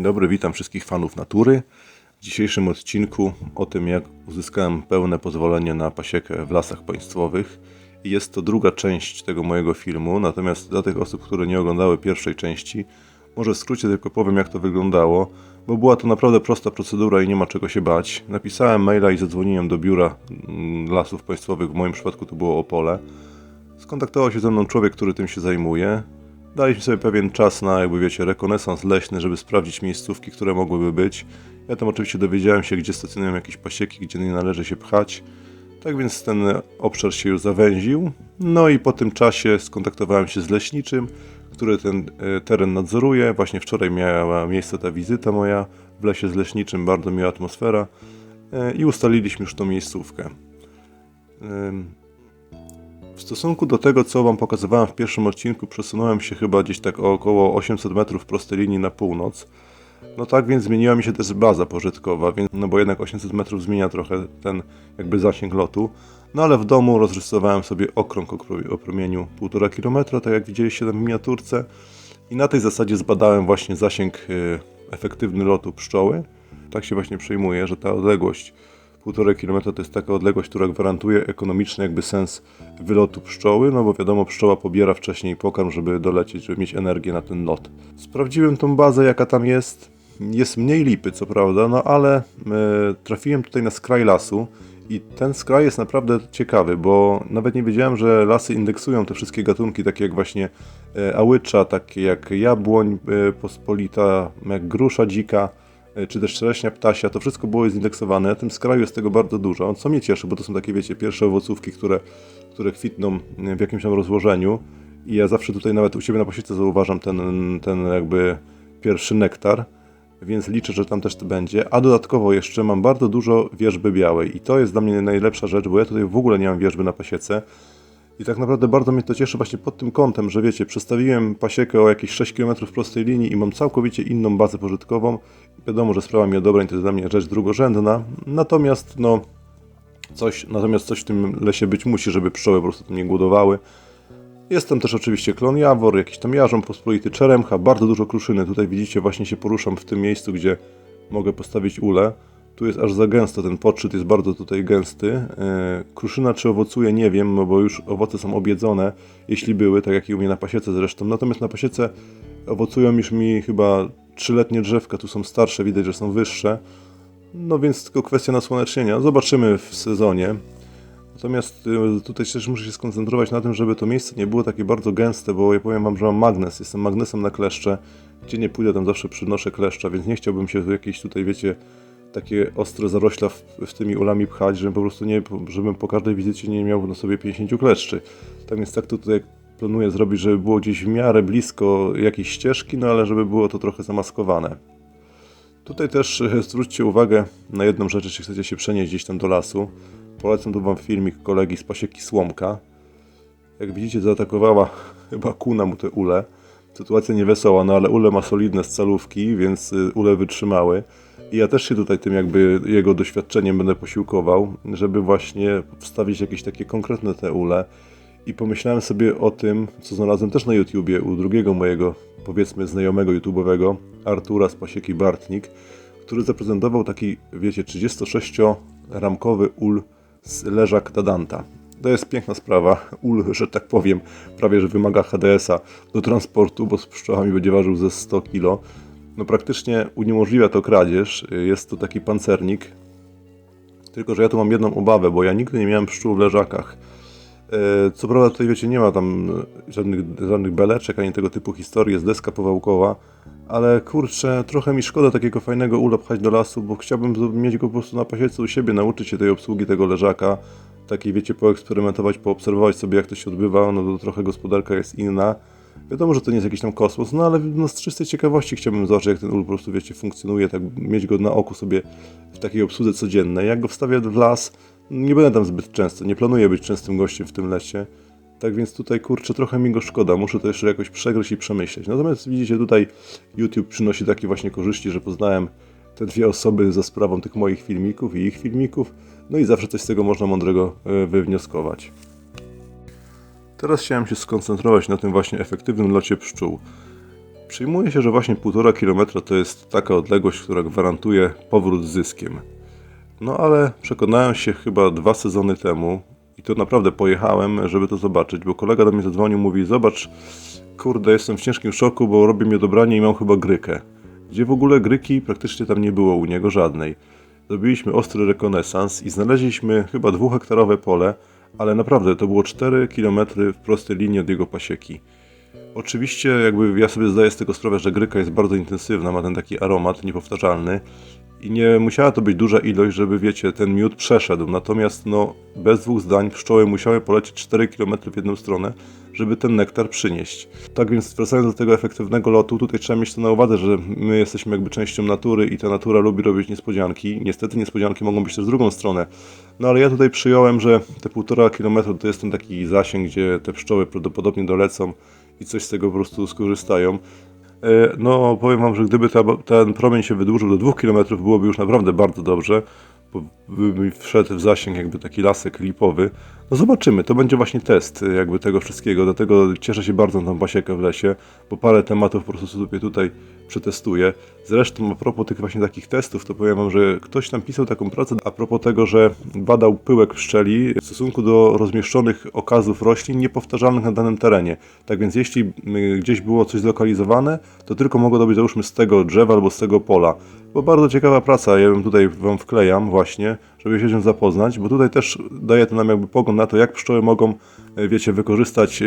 Dzień dobry, witam wszystkich fanów natury. W dzisiejszym odcinku o tym, jak uzyskałem pełne pozwolenie na pasiekę w lasach państwowych. Jest to druga część tego mojego filmu, natomiast dla tych osób, które nie oglądały pierwszej części, może w skrócie tylko powiem, jak to wyglądało, bo była to naprawdę prosta procedura i nie ma czego się bać. Napisałem maila i zadzwoniłem do biura mm, lasów państwowych, w moim przypadku to było Opole. Skontaktował się ze mną człowiek, który tym się zajmuje. Daliśmy sobie pewien czas na, jakby wiecie, rekonesans leśny, żeby sprawdzić miejscówki, które mogłyby być. Ja tam oczywiście dowiedziałem się, gdzie stacjonują jakieś pasieki, gdzie nie należy się pchać. Tak więc ten obszar się już zawęził. No i po tym czasie skontaktowałem się z leśniczym, który ten e, teren nadzoruje. Właśnie wczoraj miała miejsce ta wizyta moja w lesie z leśniczym, bardzo miła atmosfera. E, I ustaliliśmy już tą miejscówkę. W stosunku do tego, co Wam pokazywałem w pierwszym odcinku, przesunąłem się chyba gdzieś tak o około 800 metrów prostej linii na północ. No tak więc zmieniła mi się też baza pożytkowa, więc, no bo jednak 800 metrów zmienia trochę ten jakby zasięg lotu. No ale w domu rozrysowałem sobie okrąg o promieniu 1,5 km, tak jak widzieliście na miniaturce. I na tej zasadzie zbadałem właśnie zasięg y, efektywny lotu pszczoły. Tak się właśnie przejmuję, że ta odległość 1,5 km to jest taka odległość, która gwarantuje ekonomiczny jakby sens wylotu pszczoły, no bo wiadomo, pszczoła pobiera wcześniej pokarm, żeby dolecieć, żeby mieć energię na ten lot. Sprawdziłem tą bazę, jaka tam jest. Jest mniej lipy, co prawda, no ale e, trafiłem tutaj na skraj lasu i ten skraj jest naprawdę ciekawy, bo nawet nie wiedziałem, że lasy indeksują te wszystkie gatunki, takie jak właśnie e,ałycza, takie jak jabłoń e, pospolita, jak grusza dzika, e, czy też czereśnia ptasia, to wszystko było zindeksowane. Na tym skraju jest tego bardzo dużo, co mnie cieszy, bo to są takie, wiecie, pierwsze owocówki, które, które kwitną e, w jakimś tam rozłożeniu i ja zawsze tutaj nawet u siebie na posiece zauważam ten, ten jakby pierwszy nektar, więc liczę, że tam też to będzie. A dodatkowo jeszcze mam bardzo dużo wierzby białej i to jest dla mnie najlepsza rzecz, bo ja tutaj w ogóle nie mam wierzby na pasiece. I tak naprawdę bardzo mnie to cieszy właśnie pod tym kątem, że wiecie, przestawiłem pasiekę o jakieś 6 km prostej linii i mam całkowicie inną bazę pożytkową. Wiadomo, że sprawa mi odobrań to jest dla mnie rzecz drugorzędna, natomiast no coś, natomiast coś w tym lesie być musi, żeby pszczoły po prostu nie głodowały. Jest tam też oczywiście klon jawor, jakiś tam jarząb pospolity, czeremcha, bardzo dużo kruszyny. Tutaj widzicie, właśnie się poruszam w tym miejscu, gdzie mogę postawić ulę. Tu jest aż za gęsto, ten podszczyt jest bardzo tutaj gęsty. Yy, kruszyna czy owocuje, nie wiem, no bo już owoce są objedzone, jeśli były, tak jak i u mnie na pasiece zresztą. Natomiast na pasiece owocują już mi chyba trzyletnie drzewka, tu są starsze, widać, że są wyższe. No więc tylko kwestia nasłonecznienia. Zobaczymy w sezonie. Natomiast y, tutaj też muszę się skoncentrować na tym, żeby to miejsce nie było takie bardzo gęste, bo ja powiem wam, że mam magnes, jestem magnesem na kleszcze. Gdzie nie pójdę, tam zawsze przynoszę kleszcza, więc nie chciałbym się w jakieś tutaj, wiecie, takie ostre zarośla w, w tymi ulami pchać, żebym po prostu nie, żebym po każdej wizycie nie miał na sobie 50 kleszczy. Tak więc tak to tutaj planuję zrobić, żeby było gdzieś w miarę blisko jakiejś ścieżki, no ale żeby było to trochę zamaskowane. Tutaj też e, zwróćcie uwagę na jedną rzecz, jeśli chcecie się przenieść gdzieś tam do lasu. Polecam tu wam filmik kolegi z pasieki Słomka. Jak widzicie, zaatakowała chyba kuna mu te ule. Sytuacja niewesoła, no ale ule ma solidne scalówki, więc y, ule wytrzymały. Ja też się tutaj tym jakby jego doświadczeniem będę posiłkował, żeby właśnie wstawić jakieś takie konkretne te ule. I pomyślałem sobie o tym, co znalazłem też na YouTubie u drugiego mojego, powiedzmy, znajomego YouTube'owego, Artura z pasieki Bartnik, który zaprezentował taki, wiecie, 36-ramkowy ul z leżak Tadanta. To jest piękna sprawa. Ul, że tak powiem, prawie że wymaga HDS-a do transportu, bo z pszczołami będzie ważył ze 100 kg. No praktycznie uniemożliwia to kradzież. Jest to taki pancernik. Tylko, że ja tu mam jedną obawę, bo ja nigdy nie miałem pszczół w leżakach. E, Co prawda tutaj wiecie, nie ma tam e, żadnych, żadnych beleczek, ani tego typu historii, jest deska powałkowa, ale kurczę, trochę mi szkoda takiego fajnego ula pchać do lasu, bo chciałbym mieć go po prostu na pasiece u siebie, nauczyć się tej obsługi tego leżaka, takiej wiecie, poeksperymentować, poobserwować sobie jak to się odbywa, no to trochę gospodarka jest inna. Wiadomo, że to nie jest jakiś tam kosmos, no ale no, z czystej ciekawości chciałbym zobaczyć, jak ten ul po prostu, wiecie, funkcjonuje, tak mieć go na oku sobie w takiej obsłudze codziennej. Jak go wstawię w las, nie będę tam zbyt często, nie planuję być częstym gościem w tym lesie. Tak więc tutaj kurczę, trochę mi go szkoda, muszę to jeszcze jakoś przegryźć i przemyśleć. Natomiast widzicie tutaj YouTube przynosi takie właśnie korzyści, że poznałem te dwie osoby za sprawą tych moich filmików i ich filmików, no i zawsze coś z tego można mądrego e, wywnioskować. Teraz chciałem się skoncentrować na tym właśnie efektywnym locie pszczół. Przyjmuje się, że właśnie 1,5 km to jest taka odległość, która gwarantuje powrót z zyskiem. No ale przekonałem się chyba dwa sezony temu i to naprawdę pojechałem, żeby to zobaczyć, bo kolega do mnie zadzwonił, mówi zobacz, kurde, jestem w ciężkim szoku, bo robi mnie dobranie i mam chyba grykę. Gdzie w ogóle gryki praktycznie tam nie było u niego żadnej. Zrobiliśmy ostry rekonesans i znaleźliśmy chyba dwuhektarowe pole, ale naprawdę to było 4 km w prostej linii od jego pasieki. Oczywiście jakby ja sobie zdaję z tego sprawę, że gryka jest bardzo intensywna, ma ten taki aromat niepowtarzalny i nie musiała to być duża ilość, żeby wiecie, ten miód przeszedł. Natomiast no bez dwóch zdań pszczoły musiały polecieć 4 km w jedną stronę, żeby ten nektar przynieść. Tak więc wracając do tego efektywnego lotu, tutaj trzeba mieć to na uwadze, że my jesteśmy jakby częścią natury i ta natura lubi robić niespodzianki. Niestety niespodzianki mogą być też w drugą stronę. No ale ja tutaj przyjąłem, że te półtora kilometra to jest ten taki zasięg, gdzie te pszczoły prawdopodobnie dolecą i coś z tego po prostu skorzystają. E, No, powiem Wam, że gdyby ta, ten promień się wydłużył do 2 km, byłoby już naprawdę bardzo dobrze, bo by mi wszedł w zasięg jakby taki lasek lipowy. No zobaczymy, to będzie właśnie test e, jakby tego wszystkiego, dlatego cieszę się bardzo na tą pasiekę w lesie, bo parę tematów po prostu sobie tutaj przetestuję. Zresztą a propos tych właśnie takich testów, to powiem Wam, że ktoś tam pisał taką pracę a propos tego, że badał pyłek pszczeli w stosunku do rozmieszczonych okazów roślin niepowtarzalnych na danym terenie. Tak więc jeśli y, gdzieś było coś zlokalizowane, to tylko mogło to być załóżmy z tego drzewa albo z tego pola. Bo bardzo ciekawa praca, ja ją tutaj Wam wklejam właśnie, żeby się z nią zapoznać, bo tutaj też daje to nam jakby pogląd na to, jak pszczoły mogą, e, wiecie, wykorzystać e,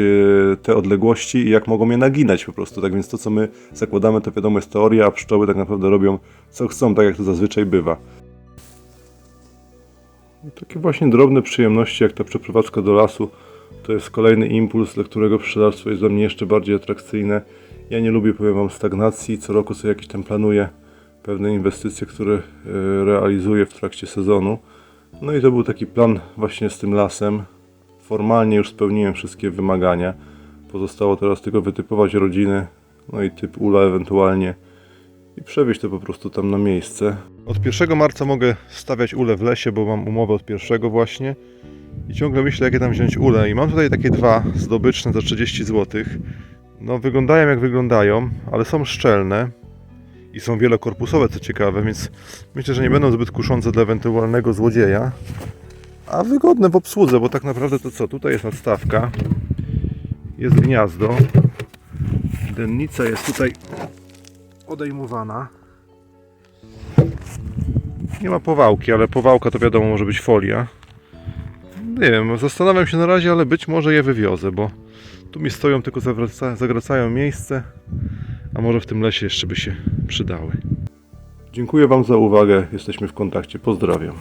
te odległości i jak mogą je naginać po prostu. Tak więc to, co my zakładamy, to wiadomo jest teoria, a pszczoły tak naprawdę robią co chcą, tak jak to zazwyczaj bywa. I takie właśnie drobne przyjemności, jak ta przeprowadzka do lasu, to jest kolejny impuls, dla którego pszczelarstwo jest dla mnie jeszcze bardziej atrakcyjne. Ja nie lubię, powiem Wam, stagnacji, co roku sobie jakieś tam planuję pewne inwestycje, które e, realizuję w trakcie sezonu. No i to był taki plan właśnie z tym lasem. Formalnie już spełniłem wszystkie wymagania. Pozostało teraz tylko wytypować rodziny, no i typ ula ewentualnie i przewieźć to po prostu tam na miejsce. Od 1 marca mogę stawiać ule w lesie, bo mam umowę od pierwszego właśnie. I ciągle myślę, jakie tam wziąć ule. I mam tutaj takie dwa zdobyczne za 30 zł. No, wyglądają jak wyglądają, ale są szczelne i są wielokorpusowe, co ciekawe, więc myślę, że nie będą zbyt kuszące dla ewentualnego złodzieja. A wygodne w obsłudze, bo tak naprawdę to co? Tutaj jest nadstawka, jest gniazdo, dennica jest tutaj odejmowana. Nie ma powałki, ale powałka to wiadomo może być folia. Nie wiem, zastanawiam się na razie, ale być może je wywiozę, bo tu mi stoją, tylko zagracają miejsce, a może w tym lesie jeszcze by się przydały. Dziękuję Wam za uwagę, jesteśmy w kontakcie, pozdrawiam.